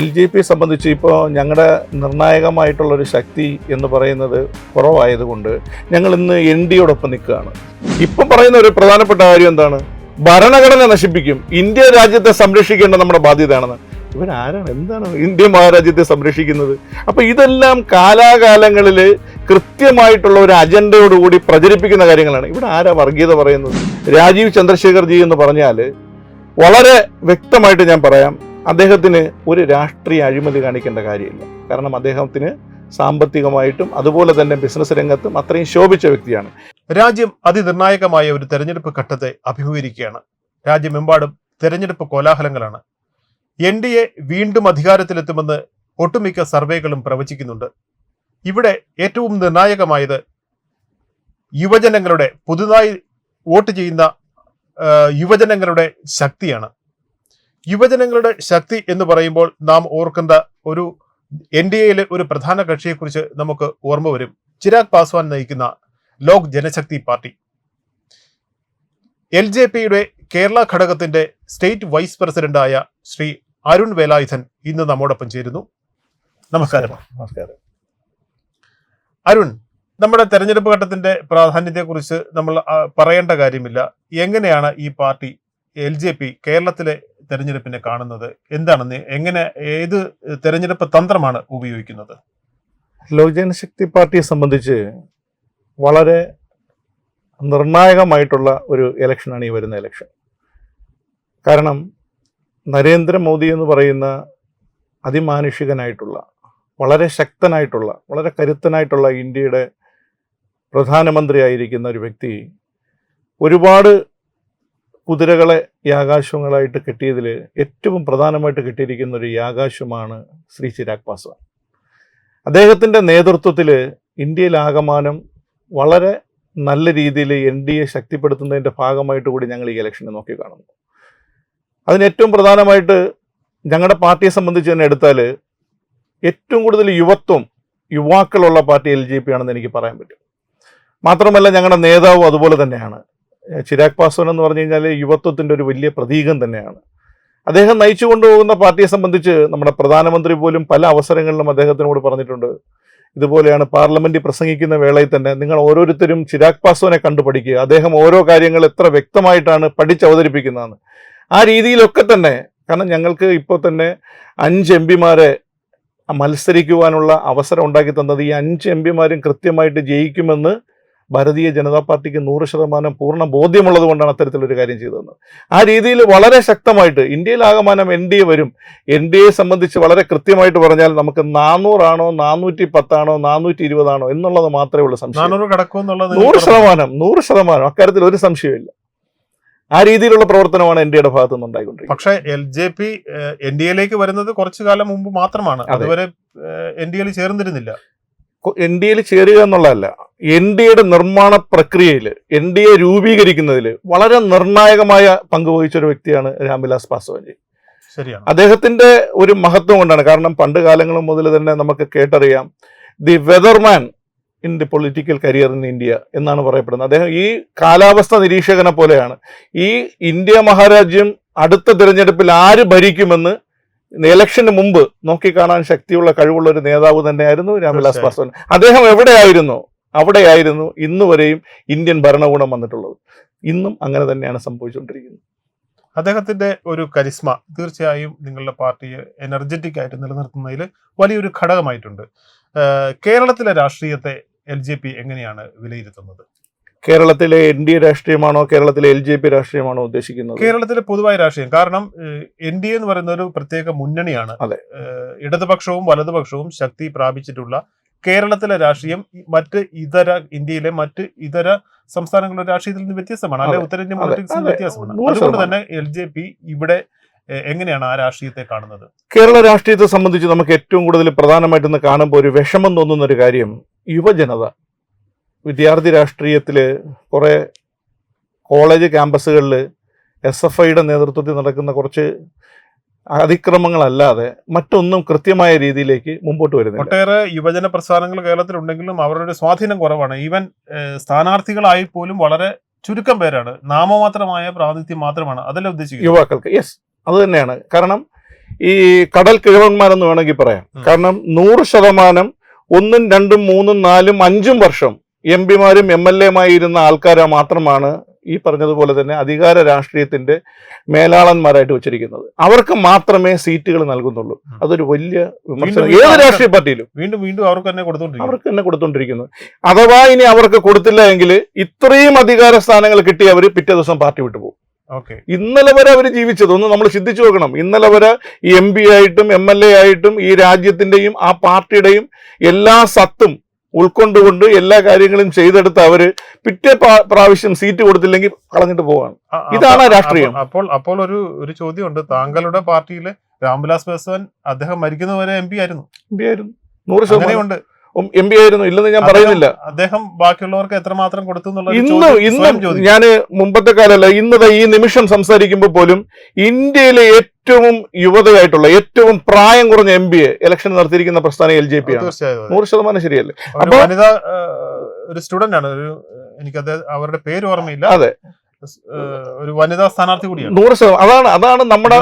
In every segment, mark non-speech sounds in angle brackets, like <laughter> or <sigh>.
L J P സംബന്ധിച്ച് ഇപ്പോൾ ഞങ്ങളുടെ നിർണായകമായിട്ടുള്ളൊരു ശക്തി എന്ന് പറയുന്നത് കുറവായതുകൊണ്ട് ഞങ്ങൾ ഇന്ന് എൻ ഡിയോടൊപ്പം നിൽക്കുകയാണ്. ഇപ്പം പറയുന്ന ഒരു പ്രധാനപ്പെട്ട കാര്യം എന്താണ്? ഭരണഘടന നശിപ്പിക്കും. ഇന്ത്യ രാജ്യത്തെ സംരക്ഷിക്കേണ്ട നമ്മുടെ ബാധ്യതയാണെന്ന്. ഇവരാരാണ്? എന്താണ് ഇന്ത്യ മഹാരാജ്യത്തെ സംരക്ഷിക്കുന്നത്? അപ്പോൾ ഇതെല്ലാം കാലാകാലങ്ങളിൽ കൃത്യമായിട്ടുള്ള ഒരു അജണ്ടയോടുകൂടി പ്രചരിപ്പിക്കുന്ന കാര്യങ്ങളാണ്. ഇവിടെ ആരാ വർഗീയത പറയുന്നത്? രാജീവ് ചന്ദ്രശേഖർജി എന്ന് പറഞ്ഞാൽ വളരെ വ്യക്തമായിട്ട് ഞാൻ പറയാം. അദ്ദേഹത്തിന് ഒരു രാഷ്ട്രീയ അഴിമതി കാണിക്കേണ്ട കാര്യമില്ല. കാരണം അദ്ദേഹത്തിന് സാമ്പത്തികമായിട്ടും അതുപോലെ തന്നെ ബിസിനസ് രംഗത്തും അത്രയും ശോഭിച്ച വ്യക്തിയാണ്. രാജ്യം അതിനിർണായകമായ ഒരു തെരഞ്ഞെടുപ്പ് ഘട്ടത്തെ അഭിമുഖീകരിക്കുകയാണ്. രാജ്യമെമ്പാടും തെരഞ്ഞെടുപ്പ് കോലാഹലങ്ങളാണ്. എൻ ഡി എ വീണ്ടും അധികാരത്തിലെത്തുമെന്ന് ഒട്ടുമിക്ക സർവേകളും പ്രവചിക്കുന്നുണ്ട്. ഇവിടെ ഏറ്റവും നിർണായകമായത് യുവജനങ്ങളുടെ പുതുതായി വോട്ട് ചെയ്യുന്ന യുവജനങ്ങളുടെ ശക്തിയാണ്. യുവജനങ്ങളുടെ ശക്തി എന്ന് പറയുമ്പോൾ നാം ഓർക്കേണ്ട ഒരു എൻ ഡി എയിലെ ഒരു പ്രധാന കക്ഷിയെക്കുറിച്ച് നമുക്ക് ഓർമ്മ വരും. ചിരാഗ് പാസ്വാൻ നയിക്കുന്ന Lok Janshakti party. L J പിയുടെ കേരള ഘടകത്തിന്റെ സ്റ്റേറ്റ് വൈസ് പ്രസിഡന്റായ ശ്രീ അരുൺ വേലായുധൻ ഇന്ന് നമ്മോടൊപ്പം ചേരുന്നു. നമസ്കാരം. നമസ്കാരം. അരുൺ നമ്മുടെ തെരഞ്ഞെടുപ്പ് ഘട്ടത്തിന്റെ പ്രാധാന്യത്തെക്കുറിച്ച് നമ്മൾ പറയേണ്ട കാര്യമില്ല. എങ്ങനെയാണ് ഈ പാർട്ടി എൽ ജെ പി കേരളത്തിലെ തെരഞ്ഞെടുപ്പിനെ കാണുന്നത് എന്താണെന്ന് എങ്ങനെ ഏത് തെരഞ്ഞെടുപ്പ് തന്ത്രമാണ് ഉപയോഗിക്കുന്നത്? ലോക് ജനശക്തി പാർട്ടിയെ സംബന്ധിച്ച് വളരെ നിർണായകമായിട്ടുള്ള ഒരു ഇലക്ഷനാണ് ഈ വരുന്ന ഇലക്ഷൻ. കാരണം നരേന്ദ്രമോദി എന്ന് പറയുന്ന അതിമാനുഷികനായിട്ടുള്ള വളരെ ശക്തനായിട്ടുള്ള വളരെ കരുത്തനായിട്ടുള്ള ഇന്ത്യയുടെ പ്രധാനമന്ത്രിയായിരിക്കുന്ന ഒരു വ്യക്തി ഒരുപാട് കുതിരകളെ യാകാശങ്ങളായിട്ട് കിട്ടിയതിൽ ഏറ്റവും പ്രധാനമായിട്ട് കിട്ടിയിരിക്കുന്ന ഒരു യാകാശമാണ് ശ്രീ ചിരാഗ് പാസ്വാൻ. അദ്ദേഹത്തിന്റെ നേതൃത്വത്തിൽ ഇന്ത്യയിലാകമാനം വളരെ നല്ല രീതിയിൽ എൻ ഡി എ ശക്തിപ്പെടുത്തുന്നതിന്റെ ഭാഗമായിട്ട് കൂടി ഞങ്ങൾ ഈ ഇലക്ഷനെ നോക്കി കാണുന്നു. അതിന് ഏറ്റവും പ്രധാനമായിട്ട് ഞങ്ങളുടെ പാർട്ടിയെ സംബന്ധിച്ച് തന്നെ എടുത്താൽ ഏറ്റവും കൂടുതൽ യുവത്വം യുവാക്കളുള്ള പാർട്ടി എൽ ജെ പി ആണെന്ന് എനിക്ക് പറയാൻ പറ്റും. മാത്രമല്ല ഞങ്ങളുടെ നേതാവും അതുപോലെ തന്നെയാണ്. ചിരാഗ് പാസ്വാൻ എന്ന് പറഞ്ഞു കഴിഞ്ഞാൽ യുവത്വത്തിന്റെ ഒരു വലിയ പ്രതീകം തന്നെയാണ്. അദ്ദേഹം നയിച്ചു കൊണ്ടുപോകുന്ന പാർട്ടിയെ സംബന്ധിച്ച് നമ്മുടെ പ്രധാനമന്ത്രി പോലും പല അവസരങ്ങളിലും അദ്ദേഹത്തിനോട് പറഞ്ഞിട്ടുണ്ട്. ഇതുപോലെയാണ് പാർലമെന്റിൽ പ്രസംഗിക്കുന്ന വേളയിൽ തന്നെ നിങ്ങൾ ഓരോരുത്തരും ചിരാഗ് പാസ്വാനെ കണ്ടു പഠിക്കുക അദ്ദേഹം ഓരോ കാര്യങ്ങൾ എത്ര വ്യക്തമായിട്ടാണ് പഠിച്ചവതരിപ്പിക്കുന്നതെന്ന് ആ രീതിയിലൊക്കെ തന്നെ കാരണം ഞങ്ങൾക്ക് ഇപ്പോൾ തന്നെ അഞ്ച് എം പിമാരെ മത്സരിക്കുവാനുള്ള അവസരം ഉണ്ടാക്കി തന്നത് ഈ അഞ്ച് എം പിമാരും കൃത്യമായിട്ട് ജയിക്കുമെന്ന് ഭാരതീയ ജനതാ പാർട്ടിക്ക് നൂറ് ശതമാനം പൂർണ ബോധ്യമുള്ളത് കൊണ്ടാണ് അത്തരത്തിലൊരു കാര്യം ചെയ്തതെന്ന്. ആ രീതിയിൽ വളരെ ശക്തമായിട്ട് ഇന്ത്യയിൽ ആകമാനം എൻ ഡി എ വരും. എൻ ഡി എ സംബന്ധിച്ച് വളരെ കൃത്യമായിട്ട് പറഞ്ഞാൽ നമുക്ക് നാനൂറാണോ നാനൂറ്റി പത്താണോ നാനൂറ്റി ഇരുപതാണോ എന്നുള്ളത് മാത്രമേ ഉള്ളൂ സംശയം. നൂറ് ശതമാനം നൂറ് ശതമാനം. അക്കാര്യത്തിൽ ഒരു സംശയമില്ല ആ രീതിയിലുള്ള പ്രവർത്തനമാണ് എൻ ഡി എയുടെ ഭാഗത്തു നിന്ന് ഉണ്ടായിക്കൊണ്ടിരിക്കുന്നത്. പക്ഷേ L J P N D എയിലേക്ക് വരുന്നത് കുറച്ചു കാലം മുമ്പ് മാത്രമാണ്. അതുവരെ എൻ ഡി എയിൽ ചേർന്നിരുന്നില്ല. എൻ ഡി എയിൽ ചേരുക എന്നുള്ളതല്ല. എൻ ഡി എയുടെ നിർമ്മാണ പ്രക്രിയയിൽ എൻ ഡി എ രൂപീകരിക്കുന്നതിൽ വളരെ നിർണായകമായ പങ്ക് വഹിച്ച ഒരു വ്യക്തിയാണ് രാംവിലാസ് പാസ്വാൻജി. ശരിയാണ്. അദ്ദേഹത്തിന്റെ ഒരു മഹത്വം കൊണ്ടാണ് കാരണം പണ്ട് കാലങ്ങൾ മുതൽ തന്നെ നമുക്ക് കേട്ടറിയാം the weatherman in the political career in India എന്നാണ് പറയപ്പെടുന്നത്. അദ്ദേഹം ഈ കാലാവസ്ഥ നിരീക്ഷകനെ പോലെയാണ്. ഈ ഇന്ത്യ മഹാരാജ്യം അടുത്ത തിരഞ്ഞെടുപ്പിൽ ആര് ഭരിക്കുമെന്ന് ഇലക്ഷന് മുമ്പ് നോക്കിക്കാണാൻ ശക്തിയുള്ള കഴിവുള്ള ഒരു നേതാവ് തന്നെയായിരുന്നു രാംവിലാസ്. പാസ്വാൻ. അദ്ദേഹം എവിടെയായിരുന്നു? അവിടെയായിരുന്നു ഇന്ന് വരെയും ഇന്ത്യൻ ഭരണകൂടം വന്നിട്ടുള്ളത്. ഇന്നും അങ്ങനെ തന്നെയാണ് സംഭവിച്ചുകൊണ്ടിരിക്കുന്നത്. അദ്ദേഹത്തിന്റെ ഒരു കരിസ്മ തീർച്ചയായും നിങ്ങളുടെ പാർട്ടിയെ എനർജറ്റിക് ആയിട്ട് നിലനിർത്തുന്നതിൽ വലിയൊരു ഘടകമായിട്ടുണ്ട്. കേരളത്തിലെ രാഷ്ട്രീയത്തെ എൽ ജെ പി എങ്ങനെയാണ് വിലയിരുത്തുന്നത്? കേരളത്തിലെ എൻ ഡി എ രാഷ്ട്രീയമാണോ കേരളത്തിലെ എൽ ജെ പി രാഷ്ട്രീയമാണോ ഉദ്ദേശിക്കുന്നത് കേരളത്തിലെ പൊതുവായ രാഷ്ട്രീയം കാരണം എൻ ഡി എ എന്ന് പറയുന്ന ഒരു പ്രത്യേക മുന്നണിയാണ് അതെ. ഇടതുപക്ഷവും വലതുപക്ഷവും ശക്തി പ്രാപിച്ചിട്ടുള്ള കേരളത്തിലെ രാഷ്ട്രീയം മറ്റ് ഇതര ഇന്ത്യയിലെ മറ്റ് ഇതര സംസ്ഥാനങ്ങളുടെ രാഷ്ട്രീയത്തിൽ നിന്ന് വ്യത്യസ്തമാണ് അല്ലെ. ഉത്തരേന്ത്യൻ. പൊളിറ്റിക്സിൽ. വ്യത്യാസമാണ് അതുകൊണ്ട് തന്നെ എൽ ജെ പി ഇവിടെ എങ്ങനെയാണ് ആ രാഷ്ട്രീയത്തെ കാണുന്നത് കേരള രാഷ്ട്രീയത്തെ സംബന്ധിച്ച് നമുക്ക് ഏറ്റവും കൂടുതൽ പ്രധാനമായിട്ടൊന്ന് കാണുമ്പോൾ ഒരു വിഷമം തോന്നുന്ന ഒരു കാര്യം യുവജനത വിദ്യാർത്ഥി രാഷ്ട്രീയത്തിൽ കുറേ കോളേജ് ക്യാമ്പസുകളിൽ എസ് എഫ് ഐയുടെ നേതൃത്വത്തിൽ നടക്കുന്ന കുറച്ച് അതിക്രമങ്ങളല്ലാതെ മറ്റൊന്നും കൃത്യമായ രീതിയിലേക്ക് മുമ്പോട്ട് വരുന്നു ഒട്ടേറെ യുവജന പ്രസ്ഥാനങ്ങൾ കേരളത്തിലുണ്ടെങ്കിലും അവരുടെ സ്വാധീനം കുറവാണ്. ഈവൻ സ്ഥാനാർത്ഥികളായി പോലും വളരെ ചുരുക്കം പേരാണ്. നാമമാത്രമായ പ്രാതിനിധ്യം മാത്രമാണ് അതല്ല ഉദ്ദേശിക്കുന്നത്? യുവാക്കൾക്ക് യെസ് അത് തന്നെയാണ്. കാരണം ഈ കടൽ കിഴവന്മാരെന്ന് വേണമെങ്കിൽ പറയാം. കാരണം നൂറ് ശതമാനം ഒന്നും രണ്ടും മൂന്നും നാലും അഞ്ചും വർഷം എം പിമാരും എം എൽ എമായിരുന്ന ആൾക്കാരെ മാത്രമാണ് ഈ പറഞ്ഞതുപോലെ തന്നെ അധികാര രാഷ്ട്രീയത്തിന്റെ മേലാളന്മാരായിട്ട് വെച്ചിരിക്കുന്നത്. അവർക്ക് മാത്രമേ സീറ്റുകൾ നൽകുന്നുള്ളൂ. അതൊരു വലിയ വിമർശനം. ഏത് രാഷ്ട്രീയ പാർട്ടിയിലും. വീണ്ടും വീണ്ടും അവർക്ക് തന്നെ കൊടുത്തോണ്ടിരിക്കും അവർക്ക് തന്നെ കൊടുത്തോണ്ടിരിക്കുന്നത് അഥവാ ഇനി അവർക്ക് കൊടുത്തില്ല എങ്കിൽ ഇത്രയും അധികാര സ്ഥാനങ്ങൾ കിട്ടി അവർ പിറ്റേ ദിവസം പാർട്ടി വിട്ടു പോകും. ഓക്കെ. ഇന്നലെ വരെ അവർ ജീവിച്ചത് ഒന്ന് നമ്മൾ ചിന്തിച്ചു നോക്കണം. ഇന്നലെ വരെ ഈ എം പി ആയിട്ടും എം എൽ എ ആയിട്ടും ഈ രാജ്യത്തിന്റെയും ആ പാർട്ടിയുടെയും എല്ലാ സത്തും ഉൾക്കൊണ്ടുകൊണ്ട് എല്ലാ കാര്യങ്ങളും ചെയ്തെടുത്ത് അവർ പിറ്റേ പ്രാവശ്യം സീറ്റ് കൊടുത്തില്ലെങ്കിൽ കളഞ്ഞിട്ട് പോവാണ്. ഇതാണ് രാഷ്ട്രീയം. അപ്പോൾ അപ്പോൾ ഒരു ഒരു ചോദ്യമുണ്ട്. താങ്കളുടെ പാർട്ടിയിലെ രാംവിലാസ് പാസ്വാൻ അദ്ദേഹം മരിക്കുന്നവരെ എം പി ആയിരുന്നു. എം പി ആയിരുന്നു. നൂറ് ശതമാനം. എം പി ആയിരുന്നു. ഇല്ലെന്ന് ഞാൻ പറയുന്നില്ല. അദ്ദേഹം ബാക്കിയുള്ളവർക്ക് എത്രമാത്രം കൊടുത്തു ഇന്ന് ഇന്ന് ഞാൻ മുമ്പത്തെ കാലമല്ല ഇന്നത്തെ ഈ നിമിഷം സംസാരിക്കുമ്പോൾ പോലും ഇന്ത്യയിലെ ഏറ്റവും യുവതയായിട്ടുള്ള ഏറ്റവും പ്രായം കുറഞ്ഞ എം പി എ ഇലക്ഷൻ നടത്തിയിരിക്കുന്ന പ്രസ്ഥാനം എൽ ജെ പി ആണ്. നൂറ് ശതമാനം ശരിയല്ലേ? വനിത ഒരു സ്റ്റുഡന്റ് ആണ്. ഒരു എനിക്ക് അവരുടെ പേര് ഓർമ്മയില്ല. അതെ. ഒരു വനിതാ സ്ഥാനാർത്ഥി കൂടിയാണ്. നൂറ് ശതമാനം. അതാണ് അതാണ് നമ്മുടെ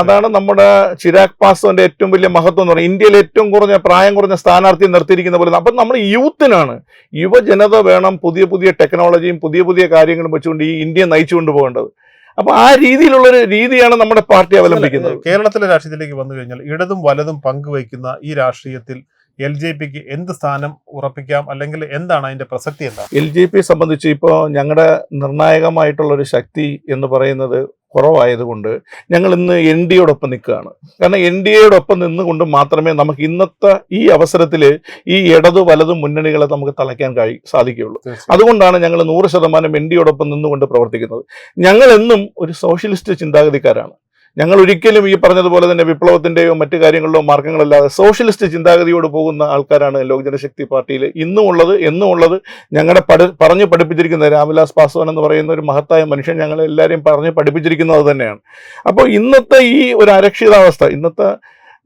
അതാണ് നമ്മുടെ ചിരാഗ് പാസ്വാന്റെ ഏറ്റവും വലിയ മഹത്വം എന്ന് പറയുന്നത്. ഇന്ത്യയിൽ ഏറ്റവും കുറഞ്ഞ പ്രായം കുറഞ്ഞ സ്ഥാനാർത്ഥി നിർത്തിയിരിക്കുന്ന പോലെ. അപ്പൊ നമ്മൾ യൂത്തിനാണ്. യുവജനത വേണം പുതിയ പുതിയ ടെക്നോളജിയും പുതിയ പുതിയ കാര്യങ്ങളും വെച്ചുകൊണ്ട് ഈ ഇന്ത്യ നയിച്ചുകൊണ്ട് പോകേണ്ടത്. അപ്പൊ ആ രീതിയിലുള്ള ഒരു രീതിയാണ് നമ്മുടെ പാർട്ടി അവലംബിക്കുന്നത്. കേരളത്തിലെ രാഷ്ട്രീയത്തിലേക്ക് വന്നു കഴിഞ്ഞാൽ ഇടതും വലതും പങ്കുവയ്ക്കുന്ന ഈ രാഷ്ട്രീയത്തിൽ എൽ ജെ പിക്ക് എന്ത് സ്ഥാനം ഉറപ്പിക്കാം? അല്ലെങ്കിൽ എന്താണ് അതിന്റെ പ്രസക്തി എന്താണ്? എൽ ജെ പി സംബന്ധിച്ച് ഇപ്പോൾ ഞങ്ങളുടെ നിർണായകമായിട്ടുള്ള ഒരു ശക്തി എന്ന് പറയുന്നത് കുറവായതുകൊണ്ട് ഞങ്ങൾ ഇന്ന് എൻ ഡിയോടൊപ്പം നിൽക്കുകയാണ്. കാരണം എൻ ഡി എയോടൊപ്പം നിന്നുകൊണ്ട് മാത്രമേ നമുക്ക് ഇന്നത്തെ ഈ അവസരത്തിൽ ഈ ഇടതു വലതു മുന്നണികളെ നമുക്ക് തളയ്ക്കാൻ കഴി സാധിക്കുകയുള്ളൂ. അതുകൊണ്ടാണ് ഞങ്ങൾ നൂറ് ശതമാനം എൻ ഡിയോടൊപ്പം നിന്നുകൊണ്ട് പ്രവർത്തിക്കുന്നത്. ഞങ്ങൾ എന്നും ഒരു സോഷ്യലിസ്റ്റ് ചിന്താഗതിക്കാരാണ്. ഞങ്ങൾ ഒരിക്കലും ഈ പറഞ്ഞതുപോലെ തന്നെ വിപ്ലവത്തിന്റെയോ മറ്റു കാര്യങ്ങളിലോ മാർഗങ്ങളല്ലാതെ സോഷ്യലിസ്റ്റ് ചിന്താഗതിയോട് പോകുന്ന ആൾക്കാരാണ് ലോകജനശക്തി പാർട്ടിയിൽ ഇന്നും ഉള്ളത് എന്നും ഉള്ളത്. ഞങ്ങളുടെ പഠി പറഞ്ഞു പഠിപ്പിച്ചിരിക്കുന്ന രാംവിലാസ് പാസ്വാൻ എന്ന് പറയുന്ന ഒരു മഹത്തായ മനുഷ്യൻ ഞങ്ങളെ എല്ലാവരെയും പറഞ്ഞ് പഠിപ്പിച്ചിരിക്കുന്നത് തന്നെയാണ്. അപ്പോൾ ഇന്നത്തെ ഈ ഒരു അരക്ഷിതാവസ്ഥ ഇന്നത്തെ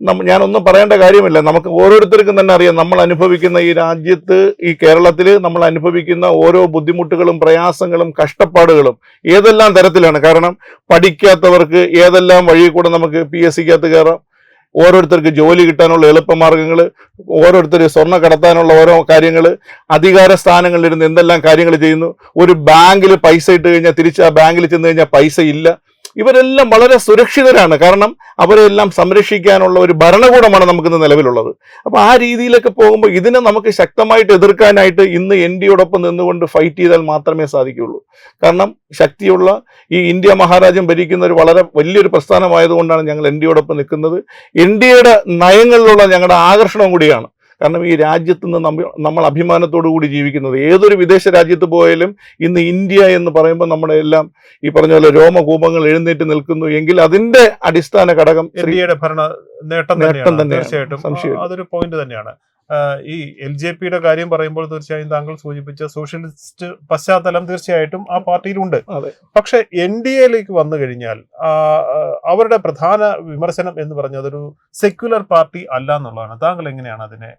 ഞാനൊന്നും പറയേണ്ട കാര്യമില്ല. നമുക്ക് ഓരോരുത്തർക്കും തന്നെ അറിയാം. നമ്മൾ അനുഭവിക്കുന്ന ഈ രാജ്യത്ത് ഈ കേരളത്തിൽ നമ്മൾ അനുഭവിക്കുന്ന ഓരോ ബുദ്ധിമുട്ടുകളും പ്രയാസങ്ങളും കഷ്ടപ്പാടുകളും ഏതെല്ലാം തരത്തിലാണ്? കാരണം പഠിക്കാത്തവർക്ക് ഏതെല്ലാം വഴി കൂടെ നമുക്ക് പി എസ് സിക്കകത്ത് കയറാം? ഓരോരുത്തർക്ക് ജോലി കിട്ടാനുള്ള എളുപ്പമാർഗങ്ങൾ ഓരോരുത്തർ സ്വർണ കടത്താനുള്ള ഓരോ കാര്യങ്ങൾ അധികാര സ്ഥാനങ്ങളിലിരുന്ന് എന്തെല്ലാം കാര്യങ്ങൾ ചെയ്യുന്നു? ഒരു ബാങ്കിൽ പൈസ ഇട്ട് കഴിഞ്ഞാൽ തിരിച്ച് ആ ബാങ്കിൽ ചെന്ന് കഴിഞ്ഞാൽ പൈസ ഇല്ല. ഇവരെല്ലാം വളരെ സുരക്ഷിതരാണ്. കാരണം അവരെല്ലാം സംരക്ഷിക്കാനുള്ള ഒരു ഭരണകൂടമാണ് നമുക്കിന്ന് നിലവിലുള്ളത്. അപ്പോൾ ആ രീതിയിലൊക്കെ പോകുമ്പോൾ ഇതിനെ നമുക്ക് ശക്തമായിട്ട് എതിർക്കാനായിട്ട് ഇന്ന് എൻ ഡിയോടൊപ്പം നിന്നുകൊണ്ട് ഫൈറ്റ് ചെയ്താൽ മാത്രമേ സാധിക്കുകയുള്ളൂ. കാരണം ശക്തിയുള്ള ഈ ഇന്ത്യ മഹാരാജ്യം ഭരിക്കുന്ന ഒരു വളരെ വലിയൊരു പ്രസ്ഥാനമായതുകൊണ്ടാണ് ഞങ്ങൾ എൻ ഡിയോടൊപ്പം നിൽക്കുന്നത്. എൻ ഡിയുടെ നയങ്ങളിലുള്ള ഞങ്ങളുടെ ആകർഷണം കൂടിയാണ്. കാരണം ഈ രാജ്യത്ത് നിന്ന് നമ്മൾ അഭിമാനത്തോടു കൂടി ജീവിക്കുന്നത് ഏതൊരു വിദേശ രാജ്യത്ത് പോയാലും ഇന്ന് ഇന്ത്യ എന്ന് പറയുമ്പോൾ നമ്മുടെ എല്ലാം ഈ പറഞ്ഞ പോലെ രോമകൂപങ്ങൾ എഴുന്നേറ്റ് നിൽക്കുന്നു എങ്കിൽ അതിന്റെ അടിസ്ഥാന ഘടകം എയുടെ ഭരണ നേട്ടം നേട്ടം തന്നെയാണ് തന്നെയാണ്. തീർച്ചയായിട്ടും. അതൊരു പോയിന്റ് തന്നെയാണ് ഈ എൽ ജെ പിയുടെ കാര്യം പറയുമ്പോൾ തീർച്ചയായും താങ്കൾ സൂചിപ്പിച്ച സോഷ്യലിസ്റ്റ് പശ്ചാത്തലം തീർച്ചയായിട്ടും ആ പാർട്ടിയിലുണ്ട്. പക്ഷെ എൻ ഡി എയിലേക്ക് വന്നു കഴിഞ്ഞാൽ അവരുടെ പ്രധാന വിമർശനം എന്ന് പറഞ്ഞത് ഒരു സെക്യുലർ പാർട്ടി അല്ല എന്നുള്ളതാണ്. താങ്കൾ എങ്ങനെയാണ് അതിനെ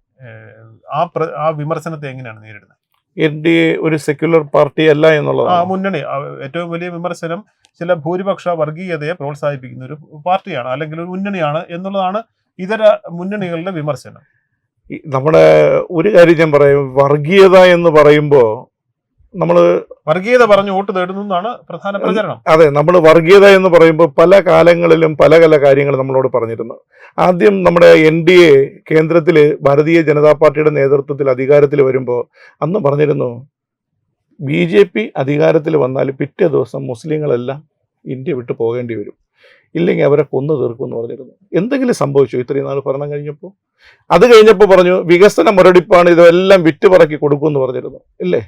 ആ ആ വിമർശനത്തെ എങ്ങനെയാണ് നേരിടുന്നത്? എൻ ഡി എ ഒരു സെക്യുലർ പാർട്ടി അല്ല ആ എന്നുള്ളതാണ് മുന്നണി ഏറ്റവും വലിയ വിമർശനം ചില ഭൂരിപക്ഷ വർഗീയതയെ പ്രോത്സാഹിപ്പിക്കുന്ന ഒരു പാർട്ടിയാണ് അല്ലെങ്കിൽ ഒരു മുന്നണിയാണ് എന്നുള്ളതാണ് ഇതര മുന്നണികളുടെ വിമർശനം. നമ്മുടെ ഒരു കാര്യം ഞാൻ പറയും. വർഗീയത എന്ന് പറയുമ്പോൾ നമ്മൾ വർഗീയത പറഞ്ഞു വോട്ട് തേടുന്നതാണ് പ്രധാന പ്രചരണം. അതെ നമ്മൾ വർഗീയത എന്ന് പറയുമ്പോൾ പല കാലങ്ങളിലും പല പല കാര്യങ്ങൾ നമ്മളോട് പറഞ്ഞിരുന്നു. ആദ്യം നമ്മുടെ എൻ ഡി എ കേന്ദ്രത്തിൽ ഭാരതീയ ജനതാ പാർട്ടിയുടെ നേതൃത്വത്തിൽ അധികാരത്തിൽ വരുമ്പോൾ അന്ന് പറഞ്ഞിരുന്നു ബി ജെ പി അധികാരത്തിൽ വന്നാൽ പിറ്റേ ദിവസം മുസ്ലിങ്ങളെല്ലാം ഇന്ത്യ വിട്ടു പോകേണ്ടി വരും. ഇല്ലെങ്കിൽ അവരെ കൊന്നു തീർക്കും എന്ന് പറഞ്ഞിരുന്നു. എന്തെങ്കിലും സംഭവിച്ചു? ഇത്രയും നാൾ ഭരണം കഴിഞ്ഞപ്പോൾ? അത് കഴിഞ്ഞപ്പോൾ പറഞ്ഞു വികസന മുരടിപ്പാണ് ഇതെല്ലാം വിറ്റുപറക്കി കൊടുക്കും എന്ന് പറഞ്ഞിരുന്നു. ഇല്ലേ?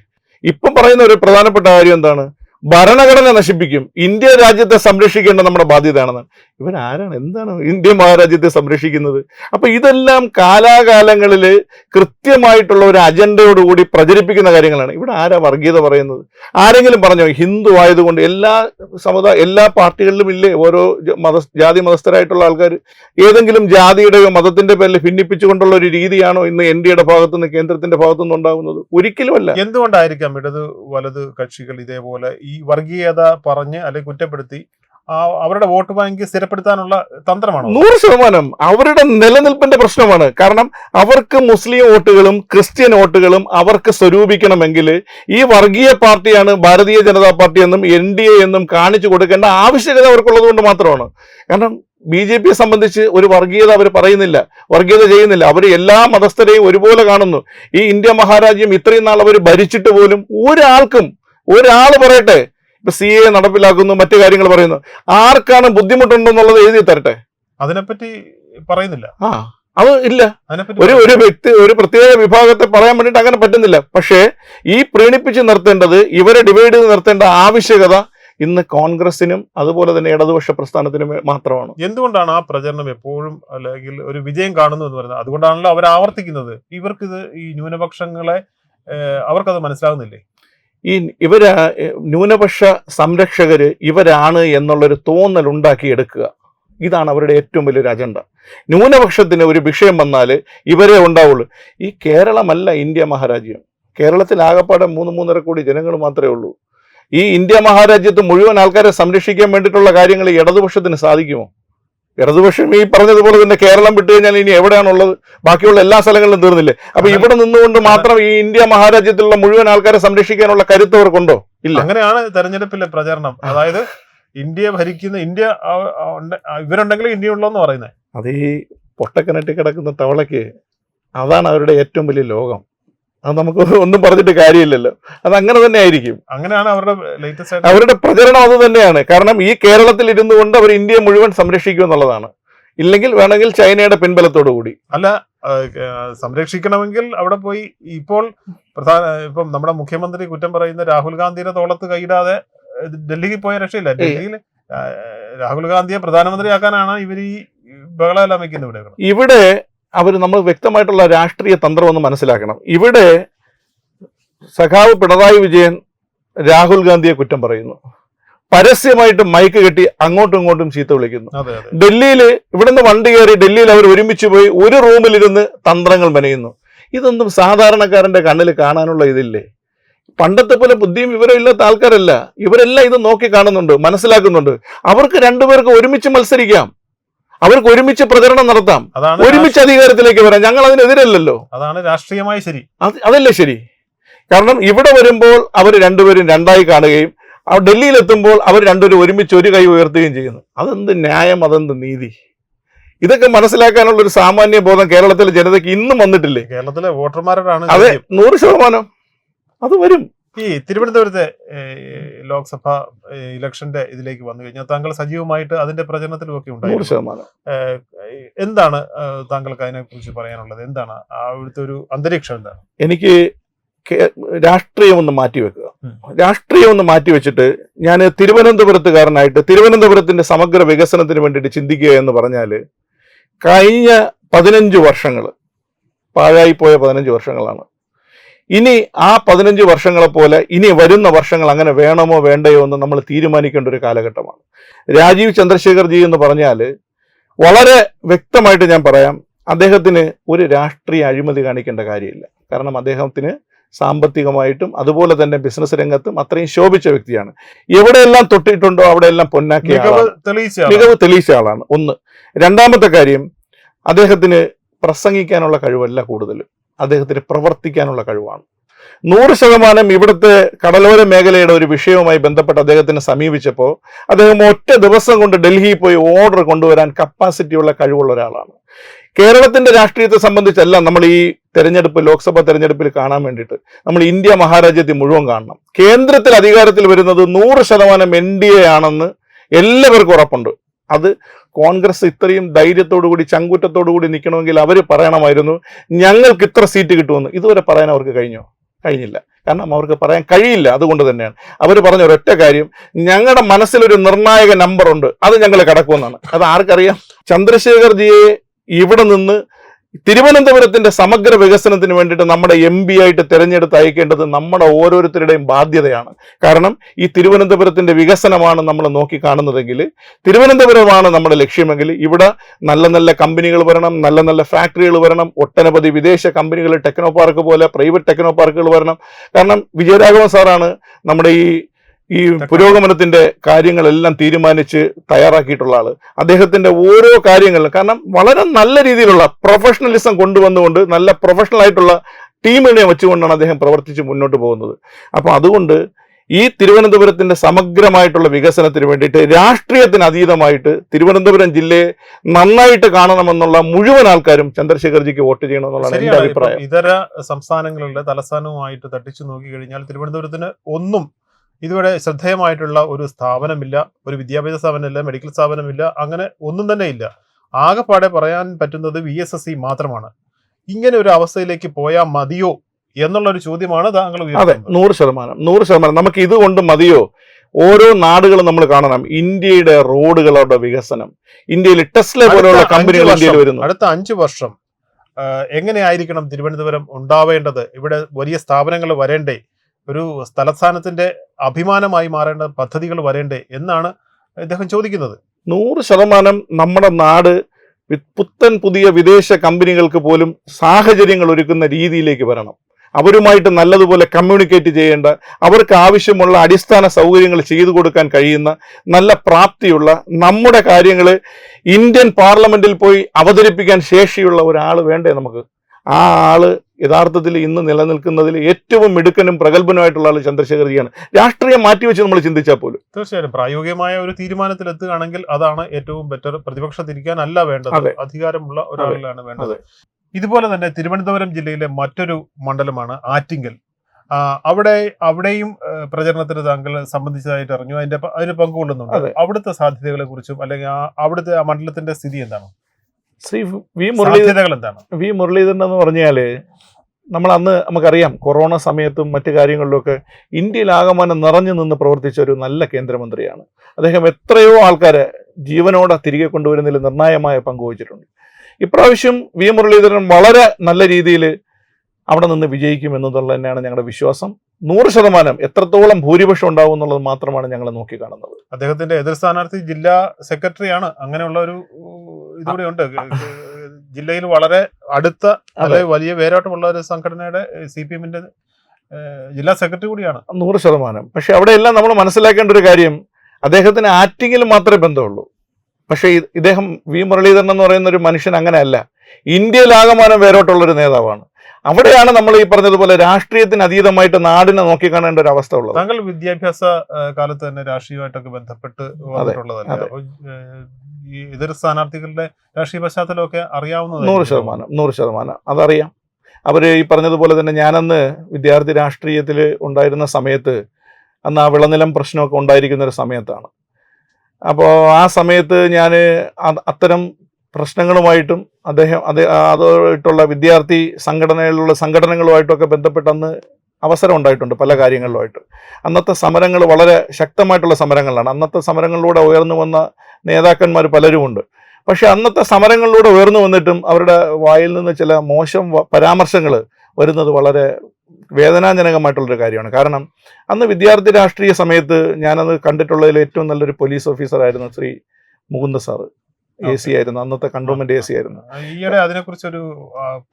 ഇപ്പം പറയുന്ന ഒരു പ്രധാനപ്പെട്ട കാര്യം എന്താണ്? ഭരണഘടന നശിപ്പിക്കും. ഇന്ത്യ രാജ്യത്തെ സംരക്ഷിക്കേണ്ട നമ്മുടെ ബാധ്യതയാണെന്ന്. ഇവരാരാണ്? എന്താണ് ഇന്ത്യ മഹാരാജ്യത്തെ സംരക്ഷിക്കുന്നത്? അപ്പൊ ഇതെല്ലാം കാലാകാലങ്ങളിൽ കൃത്യമായിട്ടുള്ള ഒരു അജണ്ടയോടുകൂടി പ്രചരിപ്പിക്കുന്ന കാര്യങ്ങളാണ്. ഇവിടെ ആരാ വർഗീയത പറയുന്നത്? ആരെങ്കിലും പറഞ്ഞോ ഹിന്ദു ആയതുകൊണ്ട് എല്ലാ സമുദായ എല്ലാ പാർട്ടികളിലും ഇല്ലേ ഓരോ മത ജാതി മതസ്ഥരായിട്ടുള്ള ആൾക്കാർ ഏതെങ്കിലും ജാതിയുടെയോ മതത്തിന്റെ പേരിൽ ഭിന്നിപ്പിച്ചുകൊണ്ടുള്ള ഒരു രീതിയാണോ ഇന്ന് എൻ ഡിയുടെ ഭാഗത്തുനിന്ന് കേന്ദ്രത്തിന്റെ ഭാഗത്തുനിന്ന് ഉണ്ടാകുന്നത്? ഒരിക്കലുമല്ല. എന്തുകൊണ്ടായിരിക്കാം ഇടത് വലത് കക്ഷികൾ ഇതേപോലെ വർഗീയത പറഞ്ഞ് അല്ലെങ്കിൽ കുറ്റപ്പെടുത്തി അവരുടെ വോട്ട് ബാങ്ക് സ്ഥിരപ്പെടുത്താനുള്ള തന്ത്രമാണ് നൂറ് ശതമാനം. അവരുടെ നിലനിൽപ്പിന്റെ പ്രശ്നമാണ്. കാരണം അവർക്ക് മുസ്ലിം വോട്ടുകളും ക്രിസ്ത്യൻ വോട്ടുകളും അവർക്ക് സ്വരൂപിക്കണമെങ്കിൽ ഈ വർഗീയ പാർട്ടിയാണ് ഭാരതീയ ജനതാ പാർട്ടി എന്നും എൻ ഡി എ എന്നും കാണിച്ചു കൊടുക്കേണ്ട ആവശ്യകത അവർക്കുള്ളത് കൊണ്ട് മാത്രമാണ്. കാരണം ബി ജെ പിയെ സംബന്ധിച്ച് ഒരു വർഗീയത അവർ പറയുന്നില്ല. വർഗീയത ചെയ്യുന്നില്ല. അവർ എല്ലാ മതസ്ഥരെയും ഒരുപോലെ കാണുന്നു. ഈ ഇന്ത്യ മഹാരാജ്യം ഇത്രയും നാൾ അവർ ഭരിച്ചിട്ട് പോലും ഒരാൾക്കും ഒരാൾ പറയട്ടെ. ഇപ്പൊ സി എ നടപ്പിലാക്കുന്നു മറ്റു കാര്യങ്ങൾ പറയുന്നു. ആർക്കാണ് ബുദ്ധിമുട്ടുണ്ടെന്നുള്ളത് എഴുതി തരട്ടെ. അതിനെപ്പറ്റി പറയുന്നില്ല. ആ അത് ഇല്ല. ഒരു ഒരു വ്യക്തി ഒരു പ്രത്യേക വിഭാഗത്തെ പറയാൻ വേണ്ടിയിട്ട് അങ്ങനെ പറ്റുന്നില്ല. പക്ഷേ ഈ പ്രീണിപ്പിച്ച് നിർത്തേണ്ടത് ഇവരെ ഡിവൈഡ് ചെയ്ത് നിർത്തേണ്ട ആവശ്യകത ഇന്ന് കോൺഗ്രസിനും അതുപോലെ തന്നെ ഇടതുപക്ഷ പ്രസ്ഥാനത്തിനും മാത്രമാണ്. എന്തുകൊണ്ടാണ് ആ പ്രചരണം എപ്പോഴും അല്ലെങ്കിൽ ഒരു വിജയം കാണുന്നു എന്ന് പറയുന്നത്? അതുകൊണ്ടാണല്ലോ അവർ ആവർത്തിക്കുന്നത് ഇവർക്കിത് ഈ ന്യൂനപക്ഷങ്ങളെ അവർക്കത് മനസ്സിലാകുന്നില്ലേ? ഈ ഇവർ ന്യൂനപക്ഷ സംരക്ഷകർ ഇവരാണ് എന്നുള്ളൊരു തോന്നൽ ഉണ്ടാക്കിയെടുക്കുക ഇതാണ് അവരുടെ ഏറ്റവും വലിയൊരു അജണ്ട. ന്യൂനപക്ഷത്തിന് ഒരു വിഷയം വന്നാൽ ഇവരെ ഉണ്ടാവുള്ളൂ. ഈ കേരളമല്ല ഇന്ത്യ മഹാരാജ്യം. കേരളത്തിൽ ആകപ്പാടെ മൂന്ന് മൂന്നര കോടി ജനങ്ങൾ മാത്രമേ ഉള്ളൂ. ഈ ഇന്ത്യ മഹാരാജ്യത്ത് മുഴുവൻ ആൾക്കാരെ സംരക്ഷിക്കാൻ വേണ്ടിയിട്ടുള്ള കാര്യങ്ങൾ ഇടതുപക്ഷത്തിന് സാധിക്കുമോ? ഇടതുപക്ഷം ഈ പറഞ്ഞതുപോലെ തന്നെ കേരളം വിട്ടു കഴിഞ്ഞാൽ ഇനി എവിടെയാണുള്ളത്? ബാക്കിയുള്ള എല്ലാ സ്ഥലങ്ങളിലും തീർന്നില്ലേ? അപ്പൊ ഇവിടെ നിന്നുകൊണ്ട് മാത്രം ഈ ഇന്ത്യ മഹാരാജ്യത്തിലുള്ള മുഴുവൻ ആൾക്കാരെ സംരക്ഷിക്കാനുള്ള കരുത്ത് അവർക്കുണ്ടോ? ഇല്ല. അങ്ങനെയാണ് തെരഞ്ഞെടുപ്പിലെ പ്രചരണം. അതായത് ഇന്ത്യ ഭരിക്കുന്ന ഇന്ത്യ ഇവരുണ്ടെങ്കിൽ ഇന്ത്യ ഉള്ളോ എന്ന് പറയുന്നത് അത് ഈ പൊട്ടക്കിണറ്റി കിടക്കുന്ന തവളയ്ക്ക് അതാണ് അവരുടെ ഏറ്റവും വലിയ ലോകം. അത് നമുക്ക് <laughs> ഒന്നും പറഞ്ഞിട്ട് കാര്യമില്ലല്ലോ. അത് അങ്ങനെ തന്നെ ആയിരിക്കും അങ്ങനെയാണ് അവരുടെ ലേറ്റസ്റ്റ് അവരുടെ പ്രചരണം അത് തന്നെയാണ്. കാരണം ഈ കേരളത്തിൽ ഇരുന്നു കൊണ്ട് അവർ ഇന്ത്യ മുഴുവൻ സംരക്ഷിക്കും എന്നുള്ളതാണ്. ഇല്ലെങ്കിൽ വേണമെങ്കിൽ ചൈനയുടെ പിൻബലത്തോടു കൂടി. അല്ല സംരക്ഷിക്കണമെങ്കിൽ അവിടെ പോയി ഇപ്പോൾ പ്രധാന ഇപ്പം നമ്മുടെ മുഖ്യമന്ത്രി കുറ്റം പറയുന്ന രാഹുൽ ഗാന്ധിയുടെ തോളത്ത് കൈയിടാതെ ഡൽഹിക്ക് ഡൽഹിയിൽ പോയ രക്ഷയില്ല. ഡൽഹിയിൽ രാഹുൽ ഗാന്ധിയെ പ്രധാനമന്ത്രിയാക്കാനാണ് ഇവർ ഈ ബഹളമെല്ലാം വെക്കുന്നത് ഇവിടെ. ഇവിടെ അവർ നമ്മൾ വ്യക്തമായിട്ടുള്ള രാഷ്ട്രീയ തന്ത്രമെന്ന് മനസ്സിലാക്കണം. ഇവിടെ സഖാവ് പിണറായി വിജയൻ രാഹുൽ ഗാന്ധിയെ കുറ്റം പറയുന്നു. പരസ്യമായിട്ട് മൈക്ക് കെട്ടി അങ്ങോട്ടും ഇങ്ങോട്ടും ചീത്ത വിളിക്കുന്നു. ഡൽഹിയിൽ ഇവിടുന്ന് വണ്ടി കയറി ഡൽഹിയിൽ അവർ ഒരുമിച്ച് പോയി ഒരു റൂമിലിരുന്ന് തന്ത്രങ്ങൾ മെനയുന്നു. ഇതൊന്നും സാധാരണക്കാരന്റെ കണ്ണിൽ കാണാനുള്ള ഇതില്ലേ? പണ്ടത്തെ പോലെ ബുദ്ധിയും വിവരം ഇല്ലാത്ത ആൾക്കാരല്ല. ഇവരെല്ലാം ഇത് നോക്കി കാണുന്നുണ്ട് മനസ്സിലാക്കുന്നുണ്ട്. അവർക്ക് രണ്ടുപേർക്ക് ഒരുമിച്ച് മത്സരിക്കാം. അവർക്ക് ഒരുമിച്ച് പ്രചരണം നടത്താം. ഒരുമിച്ച് അധികാരത്തിലേക്ക് വരാം. ഞങ്ങൾ അതിനെതിരല്ലല്ലോ. അതാണ് രാഷ്ട്രീയമായി ശരി. അത് അതല്ലേ ശരി? കാരണം ഇവിടെ വരുമ്പോൾ അവർ രണ്ടുപേരും രണ്ടായി കാണുകയും ഡൽഹിയിലെത്തുമ്പോൾ അവർ രണ്ടുപേരും ഒരുമിച്ച് ഒരു കൈ ഉയർത്തുകയും ചെയ്യുന്നു. അതെന്ത് ന്യായം അതെന്ത് നീതി? ഇതൊക്കെ മനസ്സിലാക്കാനുള്ള ഒരു സാമാന്യ ബോധം കേരളത്തിലെ ജനതയ്ക്ക് ഇന്നും വന്നിട്ടില്ലേ? കേരളത്തിലെ വോട്ടർമാരോടാണ് അതെ. നൂറ് ശതമാനം. അത് വരും. ഈ തിരുവനന്തപുരത്തെ ലോക്സഭ ഇലക്ഷന്റെ ഇതിലേക്ക് വന്നു കഴിഞ്ഞാൽ താങ്കൾ സജീവമായിട്ട് അതിന്റെ പ്രചരണത്തിലും ഒക്കെ ഉണ്ടായിരുന്നു എന്താണ് താങ്കൾക്ക് അതിനെ കുറിച്ച് പറയാനുള്ളത്? എന്താണ് ആ അവിടുത്തെ ഒരു അന്തരീക്ഷം എന്താണ്? എനിക്ക് രാഷ്ട്രീയം ഒന്ന് മാറ്റിവെക്കുക. രാഷ്ട്രീയം ഒന്ന് മാറ്റിവെച്ചിട്ട് ഞാൻ തിരുവനന്തപുരത്തുകാരനായിട്ട് തിരുവനന്തപുരത്തിന്റെ സമഗ്ര വികസനത്തിന് വേണ്ടിയിട്ട് ചിന്തിക്കുക എന്ന് പറഞ്ഞാൽ കഴിഞ്ഞ പതിനഞ്ച് വർഷങ്ങൾ പാഴായിപ്പോയ പതിനഞ്ച് വർഷങ്ങളാണ്. ഇനി ആ പതിനഞ്ച് വർഷങ്ങളെ പോലെ ഇനി വരുന്ന വർഷങ്ങൾ അങ്ങനെ വേണമോ വേണ്ടയോ എന്ന് നമ്മൾ തീരുമാനിക്കേണ്ട ഒരു കാലഘട്ടമാണ്. രാജീവ് ചന്ദ്രശേഖർ ജി എന്ന് പറഞ്ഞാൽ വളരെ വ്യക്തമായിട്ട് ഞാൻ പറയാം അദ്ദേഹത്തിന് ഒരു രാഷ്ട്രീയ അഴിമതി കാണിക്കേണ്ട കാര്യമില്ല. കാരണം അദ്ദേഹത്തിന് സാമ്പത്തികമായിട്ടും അതുപോലെ തന്നെ ബിസിനസ് രംഗത്തും അത്രയും ശോഭിച്ച വ്യക്തിയാണ്. എവിടെയെല്ലാം തൊട്ടിട്ടുണ്ടോ അവിടെയെല്ലാം പൊന്നാക്കിയ മികവ്. തെളിയിച്ച ആളാണ്. ഒന്ന്. രണ്ടാമത്തെ കാര്യം അദ്ദേഹത്തിന് പ്രസംഗിക്കാനുള്ള കഴിവല്ല കൂടുതൽ അദ്ദേഹത്തിന് പ്രവർത്തിക്കാനുള്ള കഴിവാണ്. നൂറ് ശതമാനം ഇവിടുത്തെ കടലോര മേഖലയുടെ ഒരു വിഷയവുമായി ബന്ധപ്പെട്ട് അദ്ദേഹത്തിനെ സമീപിച്ചപ്പോൾ അദ്ദേഹം ഒറ്റ ദിവസം കൊണ്ട് ഡൽഹിയിൽ പോയി ഓർഡർ കൊണ്ടുവരാൻ കപ്പാസിറ്റിയുള്ള കഴിവുള്ള ഒരാളാണ്. കേരളത്തിന്റെ രാഷ്ട്രീയത്തെ സംബന്ധിച്ചല്ല നമ്മൾ ഈ തെരഞ്ഞെടുപ്പ് ലോക്സഭാ തെരഞ്ഞെടുപ്പിൽ കാണാൻ വേണ്ടിയിട്ട് നമ്മൾ ഇന്ത്യ മഹാരാജ്യത്തെ മുഴുവൻ കാണണം. കേന്ദ്രത്തിൽ അധികാരത്തിൽ വരുന്നത് നൂറ് ശതമാനം എൻ ഡി എ ആണെന്ന് എല്ലാവർക്കും ഉറപ്പുണ്ട്. അത് കോൺഗ്രസ് ഇത്രയും ധൈര്യത്തോടു കൂടി ചങ്കൂറ്റത്തോടു കൂടി നിൽക്കണമെങ്കിൽ അവർ പറയണമായിരുന്നു ഞങ്ങൾക്ക് ഇത്ര സീറ്റ് കിട്ടുമെന്ന്. ഇതുവരെ പറയാൻ അവർക്ക് കഴിഞ്ഞോ? കഴിഞ്ഞില്ല. കാരണം അവർക്ക് പറയാൻ കഴിയില്ല അതുകൊണ്ട് തന്നെയാണ്. അവർ പറഞ്ഞ ഒരൊറ്റ കാര്യം ഞങ്ങളുടെ മനസ്സിലൊരു നിർണായക നമ്പറുണ്ട് അത് ഞങ്ങൾ കടക്കുമെന്നാണ്. അത് ആർക്കറിയാം? ചന്ദ്രശേഖർജിയെ ഇവിടെ നിന്ന് തിരുവനന്തപുരത്തിന്റെ സമഗ്ര വികസനത്തിന് വേണ്ടിയിട്ട് നമ്മുടെ എം പി ആയിട്ട് തിരഞ്ഞെടുത്ത് അയക്കേണ്ടത് നമ്മുടെ ഓരോരുത്തരുടെയും ബാധ്യതയാണ്. കാരണം ഈ തിരുവനന്തപുരത്തിന്റെ വികസനമാണ് നമ്മൾ നോക്കി കാണുന്നതെങ്കിൽ തിരുവനന്തപുരമാണ് നമ്മുടെ ലക്ഷ്യമെങ്കിൽ ഇവിടെ നല്ല നല്ല കമ്പനികൾ വരണം നല്ല നല്ല ഫാക്ടറികൾ വരണം ഒട്ടനവധി വിദേശ കമ്പനികൾ ടെക്നോ പാർക്ക് പോലെ പ്രൈവറ്റ് ടെക്നോ പാർക്കുകൾ വരണം. കാരണം വിജയരാഘവൻ സാറാണ് നമ്മുടെ ഈ ഈ പുരോഗമനത്തിന്റെ കാര്യങ്ങളെല്ലാം തീരുമാനിച്ച് തയ്യാറാക്കിയിട്ടുള്ള ആൾ. അദ്ദേഹത്തിന്റെ ഓരോ കാര്യങ്ങളിലും കാരണം വളരെ നല്ല രീതിയിലുള്ള പ്രൊഫഷണലിസം കൊണ്ടുവന്നുകൊണ്ട് നല്ല പ്രൊഫഷണൽ ആയിട്ടുള്ള ടീമിനെ വെച്ചുകൊണ്ടാണ് അദ്ദേഹം പ്രവർത്തിച്ച് മുന്നോട്ട് പോകുന്നത്. അപ്പോൾ അതുകൊണ്ട് ഈ തിരുവനന്തപുരത്തിന്റെ സമഗ്രമായിട്ടുള്ള വികസനത്തിന് വേണ്ടിയിട്ട് രാഷ്ട്രീയത്തിന് അതീതമായിട്ട് തിരുവനന്തപുരം ജില്ലയെ നന്നായിട്ട് കാണണമെന്നുള്ള മുഴുവൻ ആൾക്കാരും ചന്ദ്രശേഖർജിക്ക് വോട്ട് ചെയ്യണമെന്നുള്ളതാണ് എന്റെ അഭിപ്രായം. ഇതര സംസ്ഥാനങ്ങളുടെ തലസ്ഥാനവുമായിട്ട് തട്ടിച്ചു നോക്കി കഴിഞ്ഞാൽ തിരുവനന്തപുരത്തിന് ഒന്നും ഇതുവരെ ശ്രദ്ധേയമായിട്ടുള്ള ഒരു സ്ഥാപനമില്ല ഒരു വിദ്യാഭ്യാസ സ്ഥാപനമില്ല മെഡിക്കൽ സ്ഥാപനമില്ല അങ്ങനെ ഒന്നും തന്നെ ഇല്ല. ആകെപ്പാടെ പറയാൻ പറ്റുന്നത് വി എസ് എസ് സി മാത്രമാണ്. ഇങ്ങനെ ഒരു അവസ്ഥയിലേക്ക് പോയാൽ മതിയോ എന്നുള്ള ഒരു ചോദ്യമാണ് താങ്കൾ അതെ നൂറ് ശതമാനം നൂറ് ശതമാനം. നമുക്ക് ഇതുകൊണ്ട് മതിയോ? ഓരോ നാടുകളും നമ്മൾ കാണണം. ഇന്ത്യയുടെ റോഡുകളുടെ വികസനം. ഇന്ത്യയിൽ ടെസ്ല പോലെയുള്ള കമ്പനികൾ ഇന്ത്യയിൽ വരുന്നു. അടുത്ത അഞ്ചു വർഷം എങ്ങനെയായിരിക്കണം തിരുവനന്തപുരം ഉണ്ടാവേണ്ടത്? ഇവിടെ വലിയ സ്ഥാപനങ്ങൾ വരേണ്ടേ? ഒരു സ്ഥലസ്ഥാനത്തിന്റെ അഭിമാനമായി മാറേണ്ട പദ്ധതികൾ വരേണ്ടേ എന്നാണ് ഇദ്ദേഹം ചോദിക്കുന്നത്. നൂറ് ശതമാനം നമ്മുടെ നാട് പുത്തൻ പുതിയ വിദേശ കമ്പനികൾക്ക് പോലും സാഹചര്യങ്ങൾ ഒരുക്കുന്ന രീതിയിലേക്ക് വരണം. അവരുമായിട്ട് നല്ലതുപോലെ കമ്മ്യൂണിക്കേറ്റ് ചെയ്യേണ്ട അവർക്ക് ആവശ്യമുള്ള അടിസ്ഥാന സൗകര്യങ്ങൾ ചെയ്തു കൊടുക്കാൻ കഴിയുന്ന നല്ല പ്രാപ്തിയുള്ള നമ്മുടെ കാര്യങ്ങൾ ഇന്ത്യൻ പാർലമെന്റിൽ പോയി അവതരിപ്പിക്കാൻ ശേഷിയുള്ള ഒരാൾ വേണ്ടേ നമുക്ക്? ആ ആൾ യഥാർത്ഥത്തിൽ ഇന്ന് നിലനിൽക്കുന്നതിൽ ഏറ്റവും മിടുക്കനും പ്രഗത്ഭനുമായിട്ടുള്ള ആൾ ചന്ദ്രശേഖർജിയാണ് രാഷ്ട്രീയം മാറ്റിവെച്ച് നമ്മൾ ചിന്തിച്ചാൽ പോലും. തീർച്ചയായും പ്രായോഗികമായ ഒരു തീരുമാനത്തിൽ എത്തുകയാണെങ്കിൽ അതാണ് ഏറ്റവും ബെറ്റർ പ്രതിപക്ഷത്തിരിക്കാനല്ല വേണ്ടത്. അധികാരമുള്ള ഒരാളിലാണ് വേണ്ടത്. ഇതുപോലെ തന്നെ തിരുവനന്തപുരം ജില്ലയിലെ മറ്റൊരു മണ്ഡലമാണ് ആറ്റിങ്കൽ അവിടെ അവിടെയും പ്രചരണത്തിന് താങ്കൾ സംബന്ധിച്ചതായിട്ട് അറിഞ്ഞു. അതിന്റെ അതിന് പങ്കുകൊള്ളുന്നുണ്ട്. അവിടുത്തെ സാധ്യതകളെ കുറിച്ചും അല്ലെങ്കിൽ ആ അവിടുത്തെ ആ മണ്ഡലത്തിന്റെ സ്ഥിതി എന്താണ്? ശ്രീ വി മുരളീധരൻ വി മുരളീധരൻ എന്ന് പറഞ്ഞാൽ നമ്മൾ അന്ന് നമുക്കറിയാം കൊറോണ സമയത്തും മറ്റു കാര്യങ്ങളിലൊക്കെ ഇന്ത്യയിൽ ആഗമനം നിറഞ്ഞു നിന്ന് പ്രവർത്തിച്ച ഒരു നല്ല കേന്ദ്രമന്ത്രിയാണ്. അദ്ദേഹം എത്രയോ ആൾക്കാരെ ജീവനോടെ തിരികെ കൊണ്ടുവരുന്നതിൽ നിർണായകമായ പങ്ക് വഹിച്ചിട്ടുണ്ട്. ഇപ്രാവശ്യം വി മുരളീധരൻ വളരെ നല്ല രീതിയിൽ അവിടെ നിന്ന് വിജയിക്കും എന്നുള്ളത് തന്നെയാണ് ഞങ്ങളുടെ വിശ്വാസം. നൂറ് ശതമാനം എത്രത്തോളം ഭൂരിപക്ഷം ഉണ്ടാവും എന്നുള്ളത് മാത്രമാണ് ഞങ്ങൾ നോക്കി കാണുന്നത്. അദ്ദേഹത്തിന്റെ എതിർ സ്ഥാനാർത്ഥി ജില്ലാ സെക്രട്ടറിയാണ്. അങ്ങനെയുള്ള ഒരു ഇതുകൂടെ ഉണ്ട്. ജില്ലയിൽ വളരെ അടുത്ത അതായത് വലിയ വേരോട്ടമുള്ള ഒരു സംഘടനയുടെ സി പി എമ്മിന്റെ ജില്ലാ സെക്രട്ടറി കൂടിയാണ്. നൂറ് ശതമാനം. പക്ഷെ അവിടെയെല്ലാം നമ്മൾ മനസ്സിലാക്കേണ്ട ഒരു കാര്യം അദ്ദേഹത്തിന് ആറ്റിങ്ങിൽ മാത്രമേ ബന്ധമുള്ളൂ. പക്ഷേ ഇദ്ദേഹം വി മുരളീധരൻ എന്ന് പറയുന്ന ഒരു മനുഷ്യൻ അങ്ങനെയല്ല. ഇന്ത്യയിലാകമാനം വേരോട്ടുള്ള ഒരു നേതാവാണ്. അവിടെയാണ് നമ്മൾ ഈ പറഞ്ഞതുപോലെ രാഷ്ട്രീയത്തിന് അതീതമായിട്ട് നാടിനെ നോക്കിക്കാണേണ്ട ഒരു അവസ്ഥ ഉള്ളത്. താങ്കൾ വിദ്യാഭ്യാസ കാലത്ത് തന്നെ രാഷ്ട്രീയമായിട്ടൊക്കെ ബന്ധപ്പെട്ട് ഈ ഇതര സ്ഥാനാർത്ഥികളുടെ രാഷ്ട്രീയ പശ്ചാത്തലമൊക്കെ അറിയാവുന്നത് നൂറ് ശതമാനം നൂറ് ശതമാനം. അതറിയാം. അവർ ഈ പറഞ്ഞതുപോലെ തന്നെ ഞാനന്ന് വിദ്യാർത്ഥി രാഷ്ട്രീയത്തിൽ ഉണ്ടായിരുന്ന സമയത്ത് അന്ന് ആ വിളനിലം പ്രശ്നമൊക്കെ ഉണ്ടായിരിക്കുന്ന ഒരു സമയത്താണ്. അപ്പോൾ ആ സമയത്ത് ഞാൻ അത്തരം പ്രശ്നങ്ങളുമായിട്ടും അദ്ദേഹം അത് അതുമായിട്ടുള്ള വിദ്യാർത്ഥി സംഘടനയിലുള്ള സംഘടനകളുമായിട്ടൊക്കെ ബന്ധപ്പെട്ട് അന്ന് അവസരം ഉണ്ടായിട്ടുണ്ട് പല കാര്യങ്ങളിലുമായിട്ട്. അന്നത്തെ സമരങ്ങൾ വളരെ ശക്തമായിട്ടുള്ള സമരങ്ങളാണ്. അന്നത്തെ സമരങ്ങളിലൂടെ ഉയർന്നു വന്ന നേതാക്കന്മാർ പലരുമുണ്ട്. പക്ഷെ അന്നത്തെ സമരങ്ങളിലൂടെ ഉയർന്നു വന്നിട്ടും അവരുടെ വായിൽ നിന്ന് ചില മോശം പരാമർശങ്ങൾ വരുന്നത് വളരെ വേദനാജനകമായിട്ടുള്ളൊരു കാര്യമാണ്. കാരണം അന്ന് വിദ്യാർത്ഥി രാഷ്ട്രീയ സമയത്ത് ഞാനത് കണ്ടിട്ടുള്ളതിൽ ഏറ്റവും നല്ലൊരു police ഓഫീസറായിരുന്നു Shri Mukunda sir. A C ആയിരുന്നു. അന്നത്തെ കണ്ടോൺമെന്റ് എ സി ആയിരുന്നു. ഈയിടെ അതിനെക്കുറിച്ച് ഒരു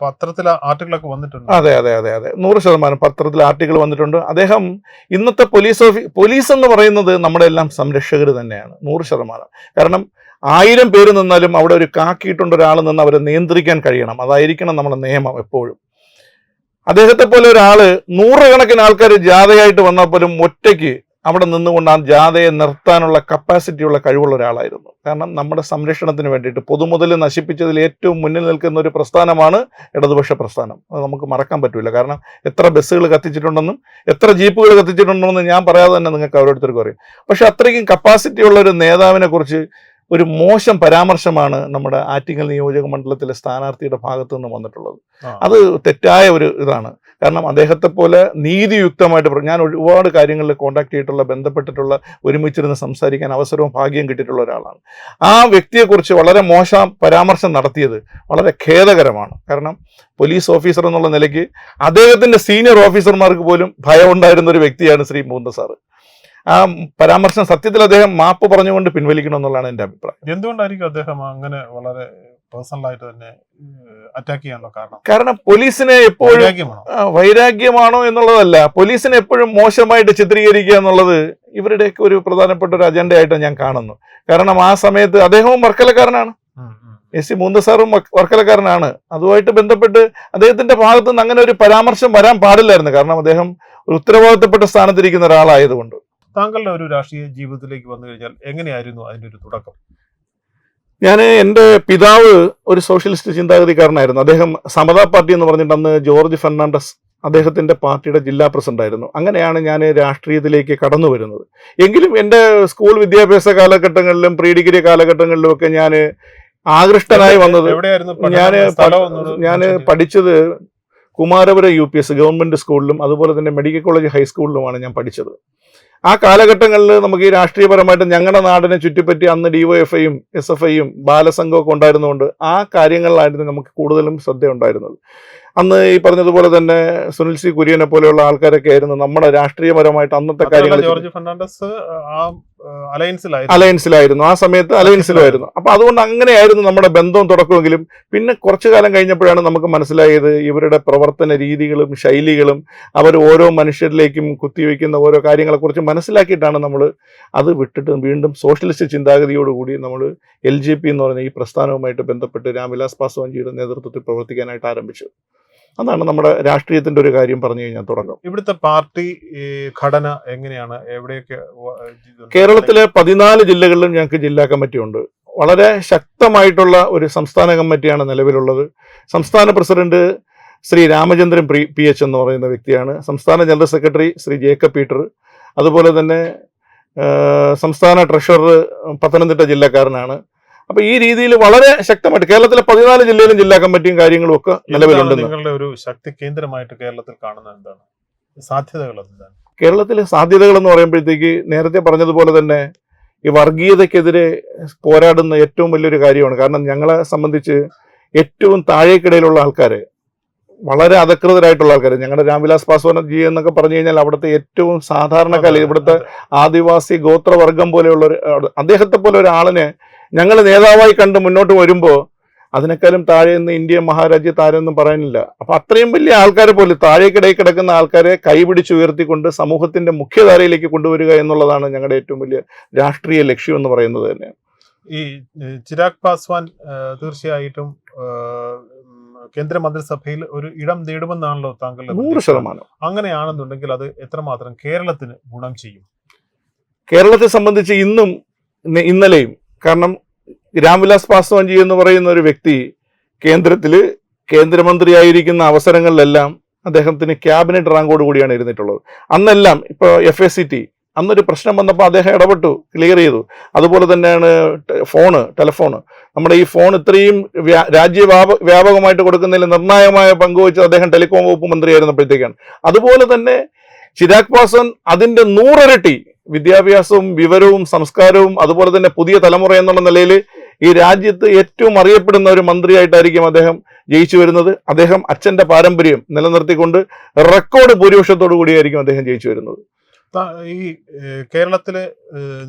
പത്രത്തിൽ ആർട്ടിക്കിളൊക്കെ വന്നിട്ടുണ്ട്. അതെ അതെ അതെ അതെ. നൂറ് ശതമാനം പത്രത്തിൽ ആർട്ടിക്കിൾ വന്നിട്ടുണ്ട്. അദ്ദേഹം ഇന്നത്തെ പോലീസ് ഓഫീ പോലീസ് എന്ന് പറയുന്നത് നമ്മുടെ എല്ലാം സംരക്ഷകർ തന്നെയാണ്. നൂറ് ശതമാനം. കാരണം ആയിരം പേര് നിന്നാലും അവിടെ ഒരു കാക്കിയിട്ടുണ്ട് ഒരാൾ നിന്ന് അവരെ നിയന്ത്രിക്കാൻ കഴിയണം. അതായിരിക്കണം നമ്മുടെ നിയമം എപ്പോഴും. അദ്ദേഹത്തെ പോലെ ഒരാൾ നൂറുകണക്കിന് ആൾക്കാർ ജാഥയായിട്ട് വന്നാൽ പോലും ഒറ്റയ്ക്ക് അവിടെ നിന്നുകൊണ്ട് ആ ജാഥയെ നിർത്താനുള്ള കപ്പാസിറ്റിയുള്ള കഴിവുള്ള ഒരാളായിരുന്നു. കാരണം നമ്മുടെ സംരക്ഷണത്തിന് വേണ്ടിയിട്ട് പൊതുമുതൽ നശിപ്പിച്ചതിൽ ഏറ്റവും മുന്നിൽ നിൽക്കുന്ന ഒരു പ്രസ്ഥാനമാണ് ഇടതുപക്ഷ പ്രസ്ഥാനം. അത് നമുക്ക് മറക്കാൻ പറ്റില്ല കാരണം എത്ര ബസ്സുകൾ കത്തിച്ചിട്ടുണ്ടെന്നും എത്ര ജീപ്പുകൾ കത്തിച്ചിട്ടുണ്ടെന്നും ഞാൻ പറയാതെ തന്നെ നിങ്ങൾക്ക് അവരോടുത്തർക്ക് അറിയാം പക്ഷെ അത്രയ്ക്കും കപ്പാസിറ്റിയുള്ള ഒരു നേതാവിനെ കുറിച്ച് ഒരു മോശം പരാമർശമാണ് നമ്മുടെ ആറ്റിങ്ങൽ നിയോജക മണ്ഡലത്തിലെ സ്ഥാനാർത്ഥിയുടെ ഭാഗത്തു നിന്ന് വന്നിട്ടുള്ളത് അത് തെറ്റായ ഒരു ഇതാണ്. കാരണം അദ്ദേഹത്തെ പോലെ നീതിയുക്തമായിട്ട് ഞാൻ ഒരുപാട് കാര്യങ്ങളിൽ കോൺടാക്ട് ചെയ്തിട്ടുള്ള ബന്ധപ്പെട്ടിട്ടുള്ള ഒരുമിച്ചിരുന്ന് സംസാരിക്കാൻ അവസരവും ഭാഗ്യം കിട്ടിയിട്ടുള്ള ഒരാളാണ്. ആ വ്യക്തിയെക്കുറിച്ച് വളരെ മോശം പരാമർശം നടത്തിയത് വളരെ ഖേദകരമാണ്. കാരണം പോലീസ് ഓഫീസർ എന്നുള്ള നിലയ്ക്ക് അദ്ദേഹത്തിന്റെ സീനിയർ ഓഫീസർമാർക്ക് പോലും ഭയമുണ്ടായിരുന്ന ഒരു വ്യക്തിയാണ് ശ്രീ മൂന്ന സാറ്. ആ പരാമർശം സത്യത്തിൽ അദ്ദേഹം മാപ്പ് പറഞ്ഞുകൊണ്ട് പിൻവലിക്കണം എന്നുള്ളതാണ് എന്റെ അഭിപ്രായം. എന്തുകൊണ്ടായിരിക്കും അദ്ദേഹം അങ്ങനെ വളരെ പേഴ്സണലായിട്ട് തന്നെ അറ്റാക്ക് ചെയ്യാനുള്ള കാരണം. കാരണം പോലീസിനെ എപ്പോഴും വൈരാഗ്യമാണോ? എന്നുള്ളതല്ല. പോലീസിനെ എപ്പോഴും മോശമായിട്ട് ചിത്രീകരിക്കുക എന്നുള്ളത് ഇവരുടെയൊക്കെ ഒരു പ്രധാനപ്പെട്ട ഒരു അജണ്ടയായിട്ട് ഞാൻ കാണുന്നു. കാരണം ആ സമയത്ത് അദ്ദേഹവും വർക്കലക്കാരനാണ്. എസ് സി മൂന്ന് സാറും വർക്കലക്കാരനാണ്. അതുമായിട്ട് ബന്ധപ്പെട്ട് അദ്ദേഹത്തിന്റെ ഭാഗത്ത് നിന്ന് അങ്ങനെ ഒരു പരാമർശം വരാൻ പാടില്ലായിരുന്നു. കാരണം അദ്ദേഹം ഒരു ഉത്തരവാദിത്തപ്പെട്ട സ്ഥാനത്തിരിക്കുന്ന ഒരാളായതുകൊണ്ട്. താങ്കളുടെ ഒരു രാഷ്ട്രീയ ജീവിതത്തിലേക്ക് വന്നു കഴിഞ്ഞാൽ എങ്ങനെയായിരുന്നു അതിന്റെ ഒരു തുടക്കം? ഞാൻ എന്റെ പിതാവ് ഒരു സോഷ്യലിസ്റ്റ് ചിന്താഗതിക്കാരനായിരുന്നു. അദ്ദേഹം സമതാ പാർട്ടി എന്ന് പറഞ്ഞിട്ട് അന്ന് ജോർജ് ഫെർണാണ്ടസ് അദ്ദേഹത്തിന്റെ പാർട്ടിയുടെ ജില്ലാ പ്രസിഡന്റ് ആയിരുന്നു. അങ്ങനെയാണ് ഞാൻ രാഷ്ട്രീയത്തിലേക്ക് കടന്നു വരുന്നത്. എങ്കിലും എന്റെ സ്കൂൾ വിദ്യാഭ്യാസ കാലഘട്ടങ്ങളിലും പ്രീ ഡിഗ്രി കാലഘട്ടങ്ങളിലും ഒക്കെ ഞാൻ ആകൃഷ്ടനായി വന്നത്? ഞാൻ ഞാൻ പഠിച്ചത് Kumarapuram U P S government സ്കൂളിലും അതുപോലെ തന്നെ മെഡിക്കൽ കോളേജ് ഹൈസ്കൂളിലുമാണ് ഞാൻ പഠിച്ചത്. ആ കാലഘട്ടങ്ങളിൽ നമുക്ക് ഈ രാഷ്ട്രീയപരമായിട്ട് ഞങ്ങളുടെ നാടിനെ ചുറ്റിപ്പറ്റി അന്ന് ഡിവൈഎഫ്ഐയും എസ് എഫ് ഐയും ബാലസംഘമൊക്കെ ഉണ്ടായിരുന്നുകൊണ്ട് ആ കാര്യങ്ങളിലായിരുന്നു നമുക്ക് കൂടുതലും ശ്രദ്ധ ഉണ്ടായിരുന്നത് അന്ന് ഈ പറഞ്ഞതുപോലെ തന്നെ സുനിൽ സി കുര്യനെ പോലെയുള്ള ആൾക്കാരൊക്കെ ആയിരുന്നു നമ്മുടെ രാഷ്ട്രീയപരമായിട്ട് അന്നത്തെ കാര്യങ്ങൾ ജോർജ് ഫെർണാണ്ടസ് ആ അലയൻസിലായിരുന്നു. ആ സമയത്ത് അലയൻസിലായിരുന്നു. അപ്പൊ അതുകൊണ്ട് അങ്ങനെയായിരുന്നു നമ്മുടെ ബന്ധവും തുടക്കമെങ്കിലും. പിന്നെ കുറച്ചു കാലം കഴിഞ്ഞപ്പോഴാണ് നമുക്ക് മനസ്സിലായത് ഇവരുടെ പ്രവർത്തന രീതികളും ശൈലികളും അവർ ഓരോ മനുഷ്യരിലേക്കും കുത്തിവെക്കുന്ന ഓരോ കാര്യങ്ങളെക്കുറിച്ച് മനസ്സിലാക്കിയിട്ടാണ് നമ്മൾ അത് വിട്ടിട്ട് വീണ്ടും സോഷ്യലിസ്റ്റ് ചിന്താഗതിയോടുകൂടി നമ്മൾ എൽ ജെ പി എന്ന് പറഞ്ഞ ഈ പ്രസ്ഥാനവുമായിട്ട് ബന്ധപ്പെട്ട് രാംവിലാസ് പാസ്വാൻജിയുടെ നേതൃത്വത്തിൽ പ്രവർത്തിക്കാനായിട്ട് ആരംഭിച്ചത്. അതാണ് നമ്മുടെ രാഷ്ട്രീയത്തിന്റെ ഒരു കാര്യം പറഞ്ഞു കഴിഞ്ഞാൽ തുടക്കം. ഇവിടുത്തെ പാർട്ടി ഘടന എങ്ങനെയാണ്? എവിടെയൊക്കെ കേരളത്തിലെ പതിനാല് ജില്ലകളിലും ഞങ്ങൾക്ക് ജില്ലാ കമ്മിറ്റി ഉണ്ട്. വളരെ ശക്തമായിട്ടുള്ള ഒരു സംസ്ഥാന കമ്മിറ്റിയാണ് നിലവിലുള്ളത്. സംസ്ഥാന president Shri Ramachandran P P H എന്ന് പറയുന്ന വ്യക്തിയാണ്. സംസ്ഥാന general secretary Shri Jacob Peter. അതുപോലെ തന്നെ സംസ്ഥാന ട്രഷറർ പത്തനംതിട്ട ജില്ലക്കാരനാണ്. അപ്പൊ ഈ രീതിയിൽ വളരെ ശക്തമായിട്ട് കേരളത്തിലെ പതിനാല് ജില്ലയിലും ജില്ലാ കമ്മിറ്റിയും കാര്യങ്ങളും ഒക്കെ നിലവിലുണ്ട് നിങ്ങളുടെ ഒരു ശക്തി കേന്ദ്രമായിട്ട് കേരളത്തിൽ കാണുന്നത് എന്താണ്? സാധ്യതകൾ എന്താണ്? കേരളത്തിലെ സാധ്യതകൾ എന്ന് പറയുമ്പോഴത്തേക്ക് നേരത്തെ പറഞ്ഞതുപോലെ തന്നെ ഈ വർഗീയതക്കെതിരെ പോരാടുന്ന ഏറ്റവും വലിയൊരു കാര്യമാണ്. കാരണം ഞങ്ങളെ സംബന്ധിച്ച് ഏറ്റവും താഴേക്കിടയിലുള്ള ആൾക്കാർ വളരെ അധകൃതരായിട്ടുള്ള ആൾക്കാർ ഞങ്ങളുടെ രാംവിലാസ് പാസ്വാൻ ജി എന്നൊക്കെ പറഞ്ഞു കഴിഞ്ഞാൽ അവിടുത്തെ ഏറ്റവും സാധാരണക്കാർ ഇവിടുത്തെ ആദിവാസി ഗോത്രവർഗം പോലെയുള്ള ഒരു അദ്ദേഹത്തെ പോലെ ഒരാളിനെ ഞങ്ങൾ നേതാവായി കണ്ട് മുന്നോട്ട് വരുമ്പോൾ അതിനേക്കാളും താഴെ നിന്ന് ഇന്ത്യ മഹാരാജ്യത്ത് താരെന്നും പറയാനില്ല. അപ്പൊ അത്രയും വലിയ ആൾക്കാരെ പോലെ താഴേക്കിടയിൽ കിടക്കുന്ന ആൾക്കാരെ കൈപിടിച്ച് ഉയർത്തിക്കൊണ്ട് സമൂഹത്തിന്റെ മുഖ്യധാരയിലേക്ക് കൊണ്ടുവരിക എന്നുള്ളതാണ് ഞങ്ങളുടെ ഏറ്റവും വലിയ രാഷ്ട്രീയ ലക്ഷ്യം എന്ന് പറയുന്നത് തന്നെ. ഈ ചിരാഗ് പാസ്വാൻ തീർച്ചയായിട്ടും കേന്ദ്രമന്ത്രിസഭയിൽ ഒരു ഇടം നേടുമെന്നാണല്ലോ താങ്കളുടെ നൂറ്. ശതമാനം. അങ്ങനെയാണെന്നുണ്ടെങ്കിൽ അത് എത്രമാത്രം കേരളത്തിന് ഗുണം ചെയ്യും? കേരളത്തെ സംബന്ധിച്ച് ഇന്ന- ഇന്നലെയും കാരണം രാംവിലാസ് പാസ്വാൻജി എന്ന് പറയുന്ന ഒരു വ്യക്തി കേന്ദ്രത്തിൽ കേന്ദ്രമന്ത്രിയായിരിക്കുന്ന അവസരങ്ങളിലെല്ലാം അദ്ദേഹത്തിന് ക്യാബിനറ്റ് റാങ്കോട് കൂടിയാണ് ഇരുന്നിട്ടുള്ളത്. അന്നെല്ലാം ഇപ്പോൾ എഫ് എ സി ടി അന്നൊരു പ്രശ്നം വന്നപ്പോൾ അദ്ദേഹം ഇടപെട്ടു ക്ലിയർ ചെയ്തു. അതുപോലെ തന്നെയാണ് ഫോണ് ടെലഫോണ്. നമ്മുടെ ഈ ഫോൺ ഇത്രയും വ്യാ- രാജ്യവ്യാപ വ്യാപകമായിട്ട് കൊടുക്കുന്നതിൽ നിർണായകമായ പങ്കുവച്ചത് അദ്ദേഹം ടെലികോം വകുപ്പ് മന്ത്രിയായിരുന്നപ്പോഴത്തേക്കാണ്. അതുപോലെ തന്നെ ചിരാഗ് പാസ്വാൻ അതിന്റെ നൂറരട്ടി വിദ്യാഭ്യാസവും വിവരവും സംസ്കാരവും അതുപോലെ തന്നെ പുതിയ തലമുറ എന്നുള്ള നിലയിൽ ഈ രാജ്യത്ത് ഏറ്റവും അറിയപ്പെടുന്ന ഒരു മന്ത്രിയായിട്ടായിരിക്കും അദ്ദേഹം ജയിച്ചു വരുന്നത്. അദ്ദേഹം അച്ഛന്റെ പാരമ്പര്യം നിലനിർത്തിക്കൊണ്ട് റെക്കോർഡ് ഭൂരിപക്ഷത്തോടു കൂടിയായിരിക്കും അദ്ദേഹം ജയിച്ചു വരുന്നത്. ഈ കേരളത്തിലെ